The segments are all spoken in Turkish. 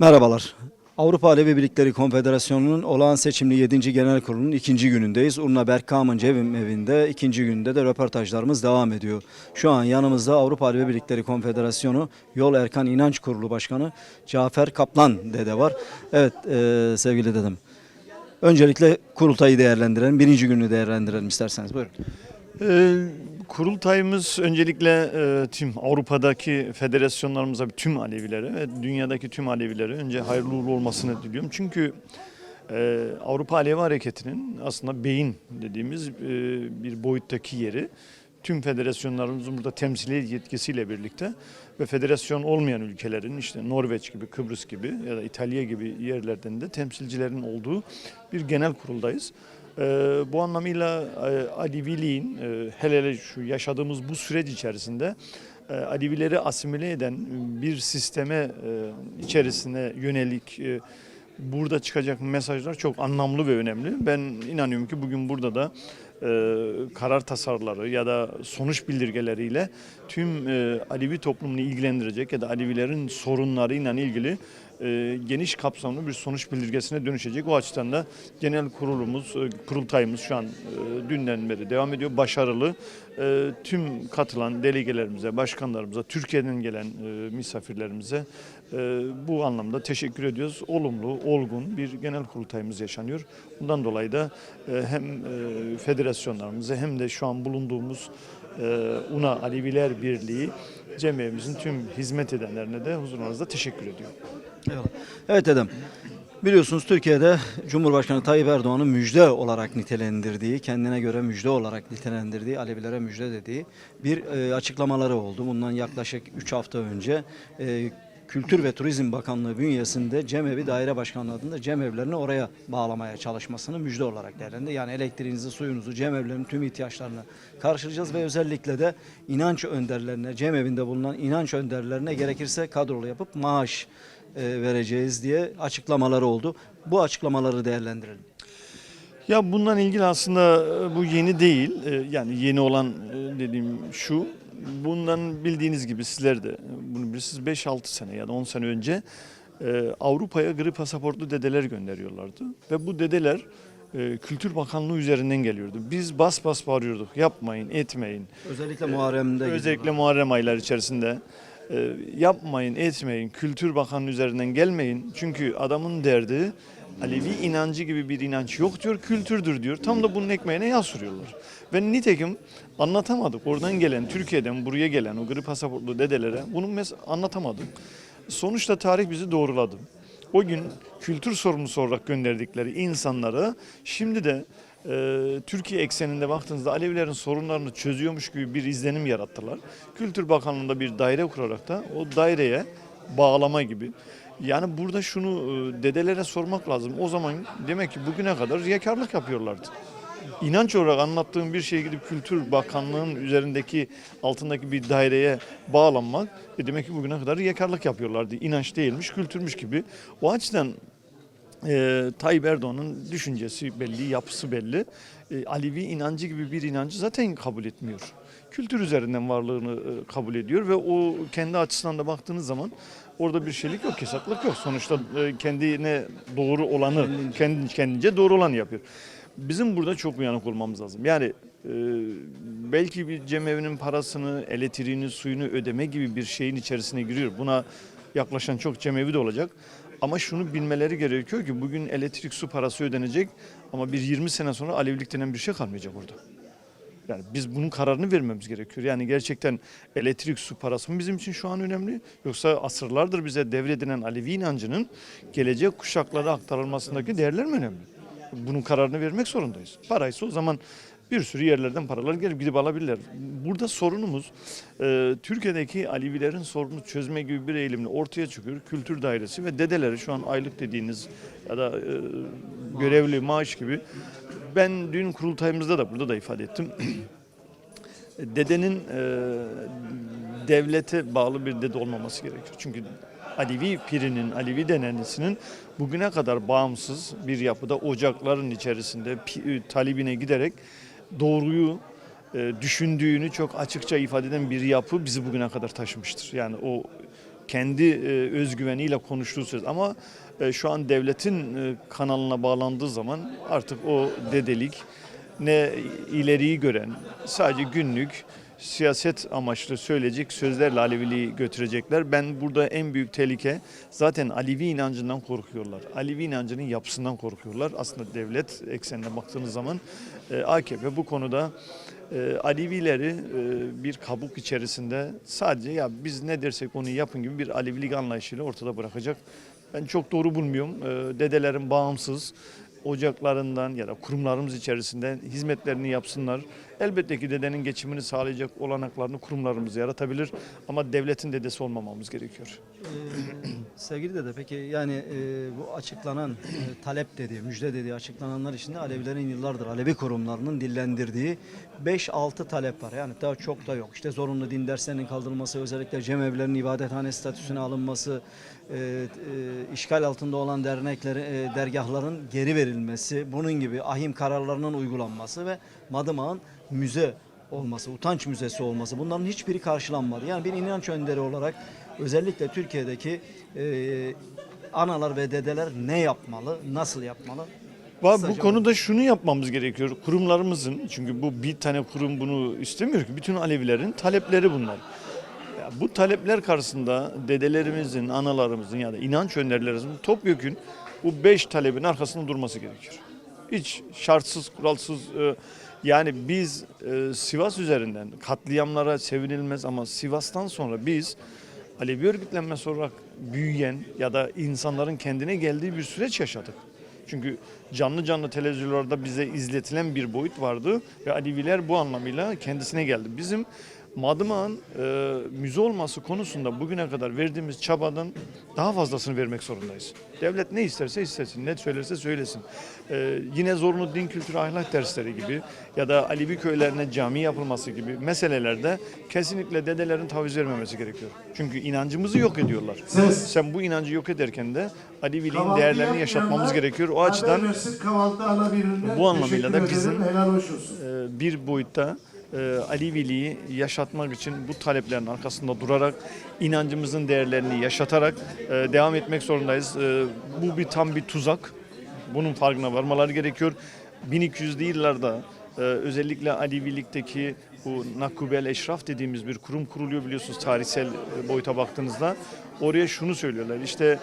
Merhabalar. Avrupa Alevi Birlikleri Konfederasyonu'nun olağan seçimli 7. Genel Kurulu'nun ikinci günündeyiz. Urna Berkkam'ın Cevim evinde ikinci günde de röportajlarımız devam ediyor. Şu an yanımızda Avrupa Alevi Birlikleri Konfederasyonu Yol Erkan İnanç Kurulu Başkanı Cafer Kaplan dede var. Evet e, sevgili dedem. Öncelikle kurultayı değerlendirelim. Birinci günü değerlendirelim isterseniz. Buyurun. Ee, kurultayımız öncelikle e, tüm Avrupa'daki federasyonlarımıza, tüm Alevilere ve dünyadaki tüm Alevilere önce hayırlı uğurlu olmasını diliyorum. Çünkü e, Avrupa Alevi Hareketi'nin aslında beyin dediğimiz e, bir boyuttaki yeri tüm federasyonlarımızın burada temsili yetkisiyle birlikte ve federasyon olmayan ülkelerin işte Norveç gibi, Kıbrıs gibi ya da İtalya gibi yerlerden de temsilcilerin olduğu bir genel kuruldayız. Ee, bu anlamıyla e, Aleviliğin e, hele hele şu yaşadığımız bu süreç içerisinde e, Alevileri asimile eden bir sisteme içerisine yönelik burada çıkacak mesajlar çok anlamlı ve önemli. Ben inanıyorum ki bugün burada da e, karar tasarıları ya da sonuç bildirgeleriyle tüm e, Alevi toplumunu ilgilendirecek ya da Alevilerin sorunlarıyla ilgili e, geniş kapsamlı bir sonuç bildirgesine dönüşecek. O açıdan da genel kurulumuz, e, kurultayımız şu an e, dünden beri devam ediyor. Başarılı. Tüm katılan delegelerimize, başkanlarımıza, Türkiye'den gelen misafirlerimize bu anlamda teşekkür ediyoruz. Olumlu, olgun bir genel kurultayımız yaşanıyor. Bundan dolayı da hem e, federasyonlarımıza hem de şu an bulunduğumuz UNA Aleviler Birliği cemiyemizin tüm hizmet edenlerine de huzurunuzda teşekkür ediyorum. Eyvallah. Evet dedem. Biliyorsunuz Türkiye'de Cumhurbaşkanı Tayyip Erdoğan'ın müjde olarak nitelendirdiği, kendine göre müjde olarak nitelendirdiği, Alevilere müjde dediği bir e, açıklamaları oldu. Bundan yaklaşık 3 hafta önce e, Kültür ve Turizm Bakanlığı bünyesinde Cemevi Daire Başkanlığı adında cemevlerini oraya bağlamaya çalışmasını müjde olarak değerlendi. Yani elektriğinizi, suyunuzu, cemevlerin tüm ihtiyaçlarını karşılayacağız ve özellikle de inanç önderlerine, cemevinde bulunan inanç önderlerine gerekirse kadrolu yapıp maaş vereceğiz diye açıklamaları oldu. Bu açıklamaları değerlendirelim. Ya bundan ilgili aslında e, bu yeni değil. E, Yani yeni olan e, dediğim şu. Bundan bildiğiniz gibi sizler de bunu bilirsiniz 5-6 sene ya da 10 sene önce e, Avrupa'ya gri pasaportlu dedeler gönderiyorlardı. Ve bu dedeler e, Kültür Bakanlığı üzerinden geliyordu. Biz bas bas bağırıyorduk. Yapmayın, etmeyin. Özellikle Muharrem'de Özellikle Muharrem ayları içerisinde e, yapmayın, etmeyin, Kültür Bakanlığı üzerinden gelmeyin. Çünkü adamın derdi Alevi inancı gibi bir inanç yok diyor, kültürdür diyor. Tam da bunun ekmeğine yağ sürüyorlar. Ve nitekim anlatamadık. Oradan gelen, Türkiye'den buraya gelen o gri pasaportlu dedelere bunu mes- anlatamadık. Sonuçta tarih bizi doğruladı. O gün kültür sorumlusu olarak gönderdikleri insanları şimdi de Türkiye ekseninde baktığınızda Alevilerin sorunlarını çözüyormuş gibi bir izlenim yarattılar. Kültür Bakanlığı'nda bir daire kurarak da o daireye bağlama gibi. Yani burada şunu e, dedelere sormak lazım. O zaman demek ki bugüne kadar riyakarlık yapıyorlardı. İnanç olarak anlattığım bir şeye gidip Kültür Bakanlığı'nın üzerindeki altındaki bir daireye bağlanmak e demek ki bugüne kadar riyakarlık yapıyorlardı. İnanç değilmiş, kültürmüş gibi. O açıdan e, Tayyip Erdoğan'ın düşüncesi belli, yapısı belli. E, Alevi inancı gibi bir inancı zaten kabul etmiyor. Kültür üzerinden varlığını e, kabul ediyor ve o kendi açısından da baktığınız zaman orada bir şeylik yok, kesatlık yok. Sonuçta e, kendine doğru olanı, kendi kendince doğru olanı yapıyor. Bizim burada çok uyanık olmamız lazım. Yani e, belki bir cemevinin parasını, elektriğini, suyunu ödeme gibi bir şeyin içerisine giriyor. Buna yaklaşan çok cemevi de olacak. Ama şunu bilmeleri gerekiyor ki bugün elektrik su parası ödenecek ama bir 20 sene sonra Alevilik denen bir şey kalmayacak orada. Yani biz bunun kararını vermemiz gerekiyor. Yani gerçekten elektrik su parası mı bizim için şu an önemli? Yoksa asırlardır bize devredilen Alevi inancının gelecek kuşaklara aktarılmasındaki değerler mi önemli? Bunun kararını vermek zorundayız. Paraysa o zaman bir sürü yerlerden paralar gelip gidip alabilirler. Burada sorunumuz e, Türkiye'deki Alevilerin sorunu çözme gibi bir eğilimle ortaya çıkıyor. Kültür dairesi ve dedeleri şu an aylık dediğiniz ya da e, görevli maaş gibi. Ben dün kurultayımızda da burada da ifade ettim. Dedenin e, devlete bağlı bir dede olmaması gerekiyor. Çünkü Alevi pirinin, Alevi denenisinin bugüne kadar bağımsız bir yapıda ocakların içerisinde pi- talibine giderek doğruyu e, düşündüğünü çok açıkça ifade eden bir yapı bizi bugüne kadar taşımıştır. Yani o kendi e, özgüveniyle konuştuğu söz. Ama e, şu an devletin e, kanalına bağlandığı zaman artık o dedelik ne ileriyi gören sadece günlük siyaset amaçlı söyleyecek sözlerle Aleviliği götürecekler. Ben burada en büyük tehlike zaten Alevi inancından korkuyorlar. Alevi inancının yapısından korkuyorlar. Aslında devlet eksenine baktığınız zaman AKP bu konuda e, Alevileri e, bir kabuk içerisinde sadece ya biz ne dersek onu yapın gibi bir Alevilik anlayışıyla ortada bırakacak. Ben çok doğru bulmuyorum. E, dedelerin bağımsız ocaklarından ya da kurumlarımız içerisinde hizmetlerini yapsınlar. Elbette ki dedenin geçimini sağlayacak olanaklarını kurumlarımız yaratabilir ama devletin dedesi olmamamız gerekiyor. Ee, sevgili dede peki yani e, bu açıklanan e, talep dediği, müjde dediği açıklananlar içinde Alevilerin yıllardır Alevi kurumlarının dillendirdiği 5-6 talep var. Yani daha çok da yok. İşte zorunlu din derslerinin kaldırılması, özellikle cemevlerinin ibadethane statüsüne alınması, e, e, işgal altında olan dernekleri, e, dergahların geri verilmesi, bunun gibi ahim kararlarının uygulanması ve Madımak'ın müze olması, utanç müzesi olması bunların hiçbiri karşılanmadı. Yani bir inanç önderi olarak özellikle Türkiye'deki e, analar ve dedeler ne yapmalı, nasıl yapmalı? Va- Kısaca Bu konuda şunu yapmamız gerekiyor. Kurumlarımızın çünkü bu bir tane kurum bunu istemiyor ki. Bütün Alevilerin talepleri bunlar. Ya bu talepler karşısında dedelerimizin, analarımızın ya da inanç önderlerimizin topyekün bu beş talebin arkasında durması gerekiyor. Hiç şartsız, kuralsız e, yani biz e, Sivas üzerinden katliamlara sevinilmez ama Sivas'tan sonra biz Alevi örgütlenmesi olarak büyüyen ya da insanların kendine geldiği bir süreç yaşadık. Çünkü canlı canlı televizyonlarda bize izletilen bir boyut vardı ve Aleviler bu anlamıyla kendisine geldi. Bizim Madımak'ın e, müze olması konusunda bugüne kadar verdiğimiz çabadan daha fazlasını vermek zorundayız. Devlet ne isterse istesin, ne söylerse söylesin. E, yine zorunlu din kültürü ahlak dersleri gibi ya da Alevi köylerine cami yapılması gibi meselelerde kesinlikle dedelerin taviz vermemesi gerekiyor. Çünkü inancımızı yok ediyorlar. Ses. Sen bu inancı yok ederken de Aleviliğin değerlerini yaşatmamız gerekiyor. O açıdan versin. Bu anlamıyla da bizim- e, bir boyutta e, Aleviliği yaşatmak için bu taleplerin arkasında durarak inancımızın değerlerini yaşatarak e, devam etmek zorundayız. E, Bu bir tam bir tuzak. Bunun farkına varmaları gerekiyor. 1200'lü yıllarda e, özellikle Alevilikteki bu Nakubel Eşraf dediğimiz bir kurum kuruluyor biliyorsunuz tarihsel e, boyuta baktığınızda. Oraya şunu söylüyorlar işte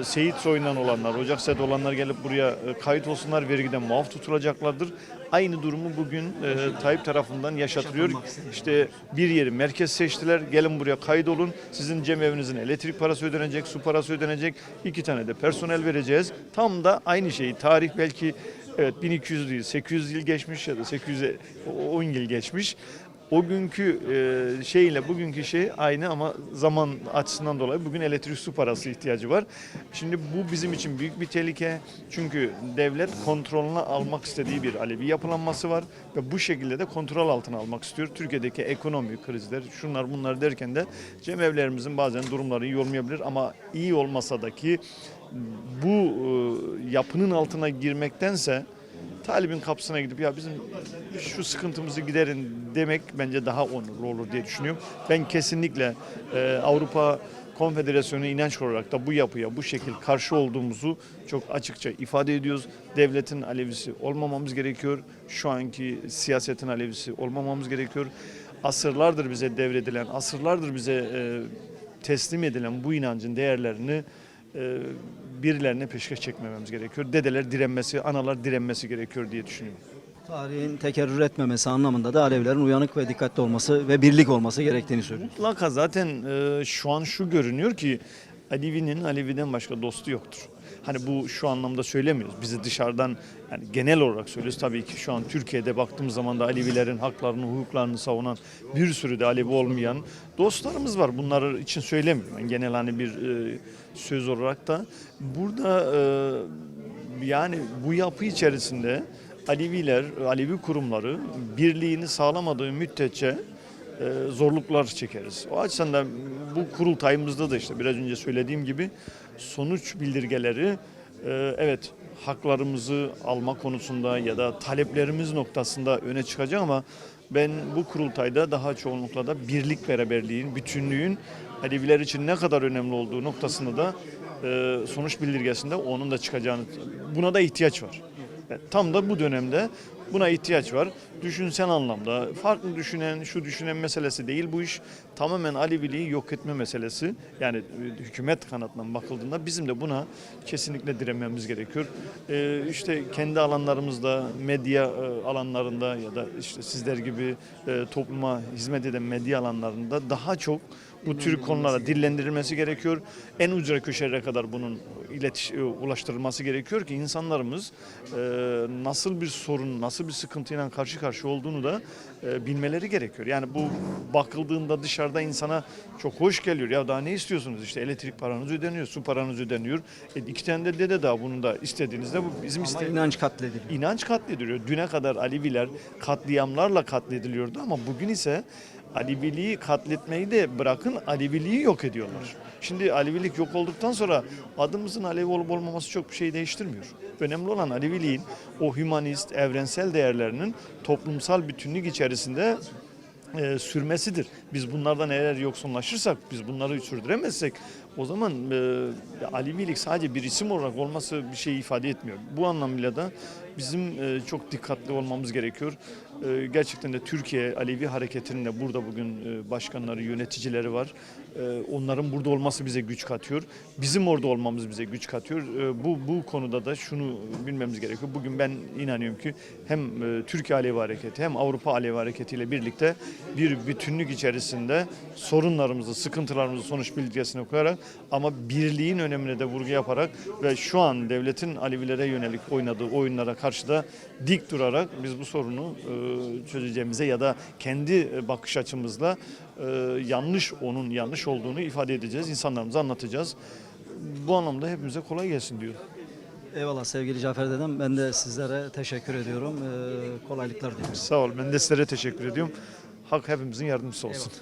e, Seyit soyundan olanlar, Ocak Sed olanlar gelip buraya e, kayıt olsunlar, vergiden muaf tutulacaklardır. Aynı durumu bugün e, Tayyip tarafından yaşatılıyor. İşte bir yeri merkez seçtiler, gelin buraya kaydolun, sizin cem evinizin elektrik parası ödenecek, su parası ödenecek, iki tane de personel vereceğiz. Tam da aynı şeyi, tarih belki Evet 1200 değil 800 yıl geçmiş ya da 810 yıl geçmiş. O günkü e, şeyle bugünkü şey aynı ama zaman açısından dolayı bugün elektrik su parası ihtiyacı var. Şimdi bu bizim için büyük bir tehlike. Çünkü devlet kontrolüne almak istediği bir Alevi yapılanması var ve bu şekilde de kontrol altına almak istiyor. Türkiye'deki ekonomi krizler, şunlar bunlar derken de cemevlerimizin bazen durumları iyi olmayabilir ama iyi olmasa da ki bu e, yapının altına girmektense talibin kapısına gidip ya bizim şu sıkıntımızı giderin demek bence daha onurlu olur diye düşünüyorum. Ben kesinlikle e, Avrupa Konfederasyonu inanç olarak da bu yapıya bu şekil karşı olduğumuzu çok açıkça ifade ediyoruz. Devletin Alevisi olmamamız gerekiyor. Şu anki siyasetin Alevisi olmamamız gerekiyor. Asırlardır bize devredilen, asırlardır bize e, teslim edilen bu inancın değerlerini birilerine peşkeş çekmememiz gerekiyor. Dedeler direnmesi, analar direnmesi gerekiyor diye düşünüyorum. Tarihin tekerrür etmemesi anlamında da Alevilerin uyanık ve dikkatli olması ve birlik olması gerektiğini söylüyor. Mutlaka zaten e, şu an şu görünüyor ki Alevi'nin Alevi'den başka dostu yoktur. Hani bu şu anlamda söylemiyoruz. Bizi dışarıdan yani genel olarak söylüyoruz. Tabii ki şu an Türkiye'de baktığımız zaman da Alevilerin haklarını, hukuklarını savunan bir sürü de Alevi olmayan dostlarımız var. Bunları için söylemiyorum. Ben genel hani bir e, söz olarak da burada e, yani bu yapı içerisinde Aleviler, Alevi kurumları birliğini sağlamadığı müddetçe e, zorluklar çekeriz. O açıdan da bu kurultayımızda da işte biraz önce söylediğim gibi sonuç bildirgeleri e, evet haklarımızı alma konusunda ya da taleplerimiz noktasında öne çıkacak ama ben bu kurultayda daha çoğunlukla da birlik beraberliğin, bütünlüğün Aleviler için ne kadar önemli olduğu noktasında da e, sonuç bildirgesinde onun da çıkacağını, buna da ihtiyaç var. Yani tam da bu dönemde buna ihtiyaç var. Düşünsel anlamda farklı düşünen, şu düşünen meselesi değil bu iş. Tamamen Aleviliği yok etme meselesi. Yani e, hükümet kanatından bakıldığında bizim de buna kesinlikle direnmemiz gerekiyor. E, işte kendi alanlarımızda, medya e, alanlarında ya da işte sizler gibi e, topluma hizmet eden medya alanlarında daha çok bu tür konulara dillendirilmesi gerekiyor. En ucra köşelere kadar bunun iletiş, e, ulaştırılması gerekiyor ki insanlarımız e, nasıl bir sorun, nasıl bir sıkıntıyla karşı karşıya olduğunu da e, bilmeleri gerekiyor. Yani bu bakıldığında dışarıda insana çok hoş geliyor. Ya daha ne istiyorsunuz? İşte elektrik paranız ödeniyor, su paranız ödeniyor. E, iki tane de dede daha bunu da istediğinizde bu bizim Ama istediğimiz inanç katlediliyor. inanç katlediliyor. Düne kadar Aleviler katliamlarla katlediliyordu ama bugün ise Aleviliği katletmeyi de bırakın Aleviliği yok ediyorlar. Şimdi Alevilik yok olduktan sonra adımızın Alevi olup olmaması çok bir şey değiştirmiyor. Önemli olan Aleviliğin o hümanist, evrensel değerlerinin toplumsal bütünlük içerisinde e, sürmesidir. Biz bunlardan eğer yoksunlaşırsak, biz bunları sürdüremezsek o zaman e, Alevilik sadece bir isim olarak olması bir şey ifade etmiyor. Bu anlamıyla da bizim e, çok dikkatli olmamız gerekiyor. E, gerçekten de Türkiye Alevi hareketinin de burada bugün e, başkanları, yöneticileri var. E, onların burada olması bize güç katıyor. Bizim orada olmamız bize güç katıyor. E, bu bu konuda da şunu bilmemiz gerekiyor. Bugün ben inanıyorum ki hem e, Türkiye Alevi Hareketi hem Avrupa Alevi Hareketi ile birlikte bir bütünlük içerisinde sorunlarımızı, sıkıntılarımızı sonuç bildirgesine koyarak ama birliğin önemine de vurgu yaparak ve şu an devletin Alevilere yönelik oynadığı oyunlara karşı da dik durarak biz bu sorunu e, çözeceğimize ya da kendi e, bakış açımızla e, yanlış onun yanlış olduğunu ifade edeceğiz, insanlarımıza anlatacağız. Bu anlamda hepimize kolay gelsin diyorum. Eyvallah sevgili Cafer dedem. Ben de sizlere teşekkür ediyorum. Ee, kolaylıklar diliyorum. Sağ ol. Ben de sizlere teşekkür ediyorum. Hak hepimizin yardımcısı olsun.